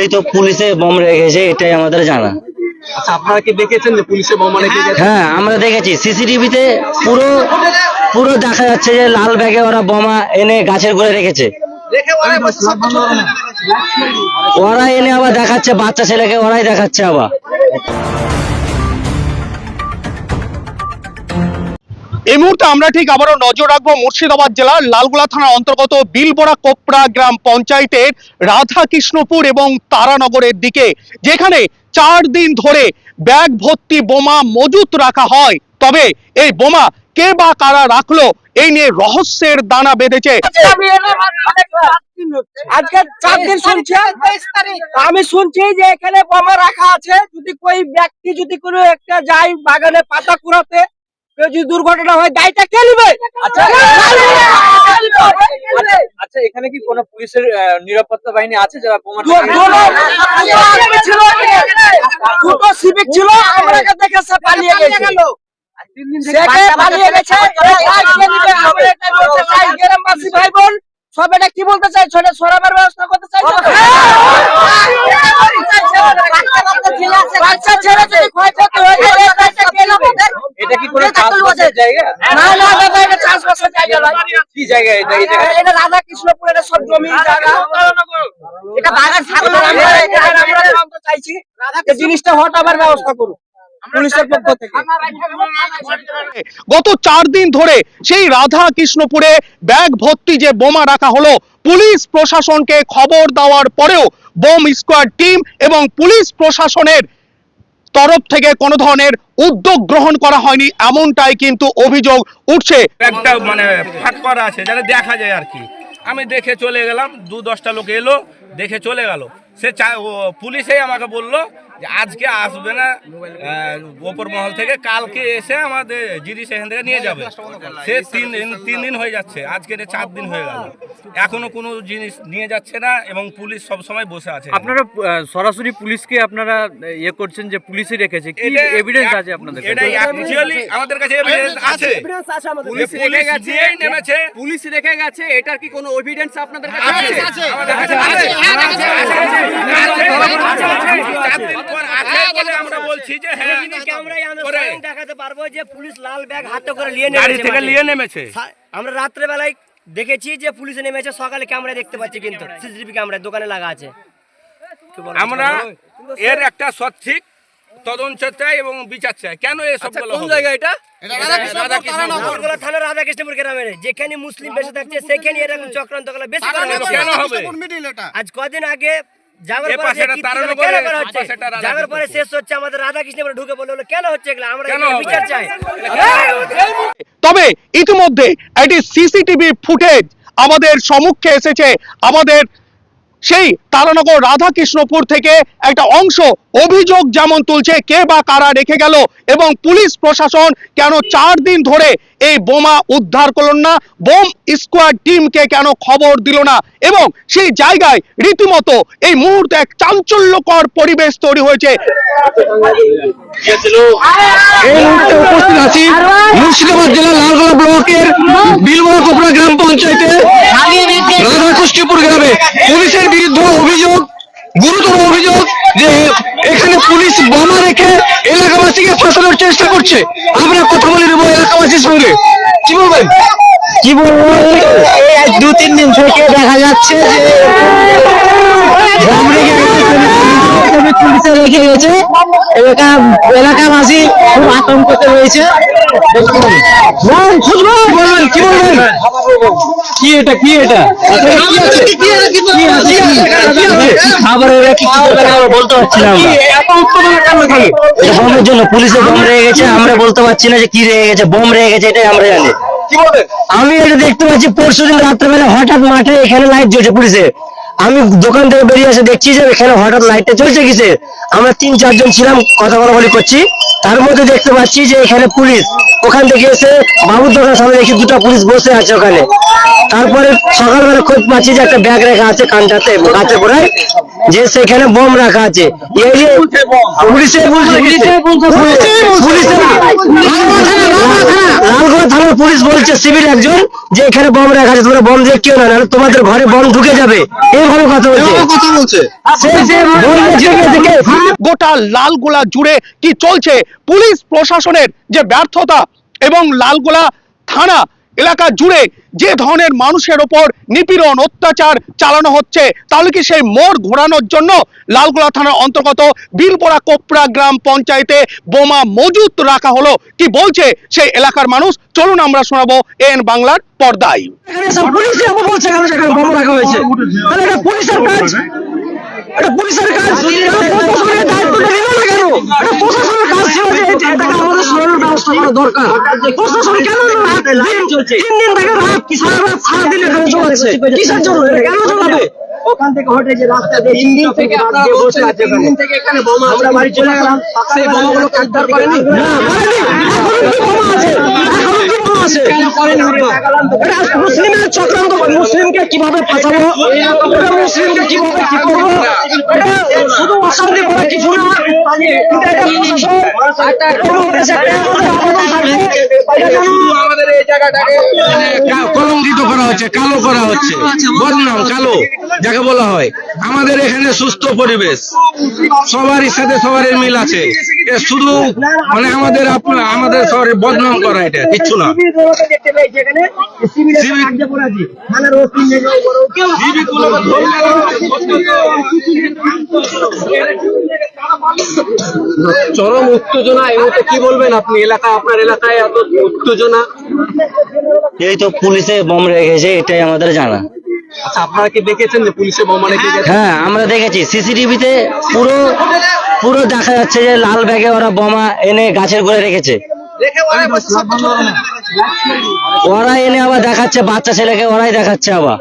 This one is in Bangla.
এই তো পুলিশে বোম রেখেছে এটাই আমাদের জানা। আচ্ছা আপনারা কি দেখেছেন যে পুলিশে বোমা রেখে গেছে? হ্যাঁ আমরা দেখেছি। সিসিটিভিতে পুরো পুরো দেখা যাচ্ছে যে লাল ব্যাগে ওরা বোমা এনে গাছের গোড়ে রেখেছে। ওরা এনে আবার দেখাচ্ছে বাচ্চা ছেলেকে ওরাই দেখাচ্ছে আবার। এই মুহূর্তে আমরা ঠিক আবারও নজর রাখব মুর্শিদাবাদ জেলার লালগোলা থানার অন্তর্গত বিলবোড়া কোপড়া গ্রাম পঞ্চায়েতের রাধাকৃষ্ণপুর এবং তারানগরের দিকে, যেখানে চার দিন ধরে ব্যাগ ভর্তি বোমা মজুত রাখা হয়। তবে এই বোমা কে বা কারা রাখল, এই নিয়ে রহস্যের দানা বেঁধেছে। আজকে আমি শুনছি যে এখানে বোমা রাখা আছে। যদি ব্যক্তি যদি কোনো একটা যায় বাগানে পাতা কুড়াতে কেউ যদি দুর্ঘটনা হয় দায়টা কে নিবে আচ্ছা এখানে কি কোনো পুলিশের নিরাপত্তা বাহিনী আছে যারা বোমা দুটো সিভিক ছিল আমরাকে দেখে পালিয়ে গেছে পালিয়ে গেছে এরা কে নিবে? আমরা এটা বলতে চাই গ্রামবাসী ভাই বোন সব এটা কি বলতে চাই ছোট সরাবার ব্যবস্থা করতে চাই বাচ্চা ছেলে যদি ক্ষয়ক্ষতি হয়ে যায়? এটা কি কোনো চাষবাসের জায়গা? না না দাদা এটা চাষবাসের জায়গা নয় কি জায়গা এটা? এই জায়গা এটা রাধা কৃষ্ণপুর এটা সব জমি জায়গা। এটা বাগান ছাগলের আমরা আমরা চাইছি। যে জিনিসটা হটাবার ব্যবস্থা করুন গত চার দিন ধরে সেই রাধা কৃষ্ণপুরে ব্যাগ ভর্তি যে বোমা রাখা হলো পুলিশ প্রশাসনকে খবর দেওয়ার পরেও বোম স্কোয়াড টিম এবং পুলিশ প্রশাসনের তরফ থেকে কোনো ধরনের উদ্যোগ গ্রহণ করা হয়নি, এমনটাই কিন্তু অভিযোগ উঠছে। একটা মানে ফাঁক করা আছে যাতে দেখা যায় আর কি। আমি দেখে চলে গেলাম দু দশটা লোক এলো, দেখে চলে গেল। সে পুলিশেই আমাকে বলল আজকে আসবে না ওপর মহল থেকে কালকে এসে আমাদের জিনিস এখান থেকে নিয়ে যাবে সে তিন দিন তিন দিন হয়ে যাচ্ছে আজকে চার দিন হয়ে গেল এখনও কোনো জিনিস নিয়ে যাচ্ছে না এবং পুলিশ সব সময় বসে আছে আপনারা সরাসরি পুলিশকে আপনারা ইয়ে করছেন যে পুলিশই রেখেছে কি এভিডেন্স আছে আপনাদের? এটা অ্যাকচুয়ালি আমাদের কাছে evidence আছে পুলিশ পুলিশ দিয়েই নেমেছে পুলিশ রেখে গেছে এটার কি কোনো এভিডেন্স আপনাদের কাছে আছে আছে আমাদের কাছে আছে আছে বলে আমরা বলছি যে হ্যাঁ করে দেখাতে পারব যে পুলিশ লাল ব্যাগ হাতে করে নিয়ে গাড়ি থেকে নিয়ে নেমেছে। আমরা রাত্রে বেলায় দেখেছি যে পুলিশে নেমেছে সকালে ক্যামেরা দেখতে পাচ্ছি কিন্তু সিসিটিভি ক্যামেরা দোকানে লাগা আছে। আমরা এর একটা সঠিক তদন্ত চাই এবং বিচার চাই। কেন এসব আচ্ছা, কোন? জায়গা এটা? নাগরকোলা রাধাকৃষ্ণপুর গ্রামের যেখানে মুসলিম বেশি থাকছে সেখানে এরকম চক্রান্ত বেশি কেন হবে? আজ কদিন আগে যাওয়ার পরে করা হচ্ছে? শেষ হচ্ছে আমাদের রাধাকৃষ্ণপুরে ঢুকে বলে হলো কেন হচ্ছে এগুলো? আমরা কেন বিচার চাই। তবে ইতিমধ্যে এটি সিসিটিভি ফুটেজ আমাদের সম্মুখে এসেছে আমাদের সেই তারানগর রাধাকৃষ্ণপুর থেকে একটা অংশ অভিযোগ যেমন তুলছে কে বা কারা রেখে গেল এবং পুলিশ প্রশাসন কেন চার দিন ধরে এই বোমা উদ্ধার করল না বোম স্কোয়াড টিমকে কেন খবর দিল না এবং সেই জায়গায় রীতিমতো এই মুহূর্তে এক চাঞ্চল্যকর পরিবেশ তৈরি হয়েছে। এই মুহূর্তে উপস্থিত আছি মুর্শিদাবাদ জেলার লালগোলা ব্লকের বিলবোড়া কোপড়া গ্রাম পঞ্চায়েতে রাধাকৃষ্ণপুর গ্রামে। পুলিশের বিরুদ্ধে অভিযোগ গুরুতর অভিযোগ যে এখানে পুলিশ বোমা রেখে এলাকাবাসীকে ফাঁসানোর চেষ্টা করছে। আমরা কথা বলে নেব এলাকাবাসীর সঙ্গে। কি বলবেন? কি বলব? এই দু তিন দিন থেকে দেখা যাচ্ছে যে বোম গেছে, পুলিশে রেখে গেছে। এলাকা এলাকাবাসী খুব আতঙ্কতে রয়েছে বল, খুঁজবো। বলবেন কি বলবেন কি এটা কি এটা? কি আছে কি আছে কি আছে খাবার এরা কি কি করবে না আমরা বলতে পারছি না বোমের জন্য পুলিশে বোম গেছে আমরা বলতে পারছি না যে কি রেখে গেছে বোম রেখে গেছে এটাই আমরা জানি আমি এটা দেখতে পাচ্ছি পরশু দিন রাত্রেবেলা হঠাৎ মাঠে এখানে লাইট জ্বলছে পুলিশে আমি দোকান থেকে বেরিয়ে এসে দেখছি যে এখানে হঠাৎ লাইটটা চলছে কিসে? আমরা তিন চারজন ছিলাম কথা বলা বলি করছি। তার মধ্যে দেখতে পাচ্ছি যে এখানে পুলিশ। ওখান থেকে এসে বাবুর দোকানের সামনে দেখি দুটো পুলিশ বসে আছে ওখানে। তারপরে সকালবেলা খোঁজ পাচ্ছি যে একটা ব্যাগ রাখা আছে কানটাতে গাছে গোড়ায় যে সেখানে বোম রাখা আছে। এই যে পুলিশে লালগড় থানার পুলিশ বলছে সিভিল একজন যে এখানে বোম রাখা আছে তোমরা বোম দিয়ে কেউ না তোমাদের ঘরে বোম ঢুকে যাবে। এইভাবে কথা বলছে। কথা থেকে গোটা লালগোলা জুড়ে কি চলছে? পুলিশ প্রশাসনের যে ব্যর্থতা এবং লালগোলা থানা এলাকা জুড়ে যে ধরনের মানুষের ওপর নিপীড়ন অত্যাচার চালানো হচ্ছে তাহলে কি সেই মোড় ঘোরানোর জন্য লালগোলা থানার অন্তর্গত বিলপোড়া কোপড়া গ্রাম পঞ্চায়েতে বোমা মজুত রাখা হলো? কি বলছে সেই এলাকার মানুষ? চলুন আমরা শোনাবো এন বাংলার পর্দায়। হয়েছে তাহলে এটা পুলিশের কাজ। এটা পুলিশের কাজ। প্রশাসনের দায়িত্ব নিল না কেন? এটা প্রশাসনের কাজ ছিল যে এটাকে আমাদের সরানোর ব্যবস্থা করা দরকার। প্রশাসন কেন রাত দিন চলছে। তিন দিন থেকে রাত সারা রাত সারা দিন এখানে চলছে? কিসের জন্য এটা কেন চলাবে? ওখান থেকে হটে যে রাস্তা দিয়ে তিন দিন থেকে বসে আছে তিন দিন থেকে এখানে বোমা আমরা বাড়ি চলে গেলাম সেই বোমাগুলো করেনি না বোমা আছে। আছে? মুসলিমের চক্রান্ত মুসলিমকে কীভাবে ফাঁসাবো? মুসলিমকে কীভাবে কি করব? শুধু অশান্তি করা কিছু না। এটা কলঙ্কিত করা হচ্ছে কালো করা হচ্ছে। বদনাম কালো যাকে বলা হয়। আমাদের এখানে সুস্থ পরিবেশ। সবারই সাথে সবার মিল আছে। এ শুধু মানে আমাদের আপনার আমাদের শহরে বদনাম করা এটা কিচ্ছু না। কেউ চরম উত্তেজনা এই মুহূর্তে কি বলবেন আপনি? এলাকায় আপনার এলাকায় এত উত্তেজনা? এই তো পুলিশে বোম রেখেছে এটাই আমাদের জানা। আচ্ছা আপনারা কি দেখেছেন যে পুলিশে বোমা রেখে গেছে? হ্যাঁ আমরা দেখেছি। সিসিটিভিতে পুরো পুরো দেখা যাচ্ছে যে লাল ব্যাগে ওরা বোমা এনে গাছের গোড়ে রেখেছে। ওরা এনে আবার দেখাচ্ছে বাচ্চা ছেলেকে ওরাই দেখাচ্ছে আবার।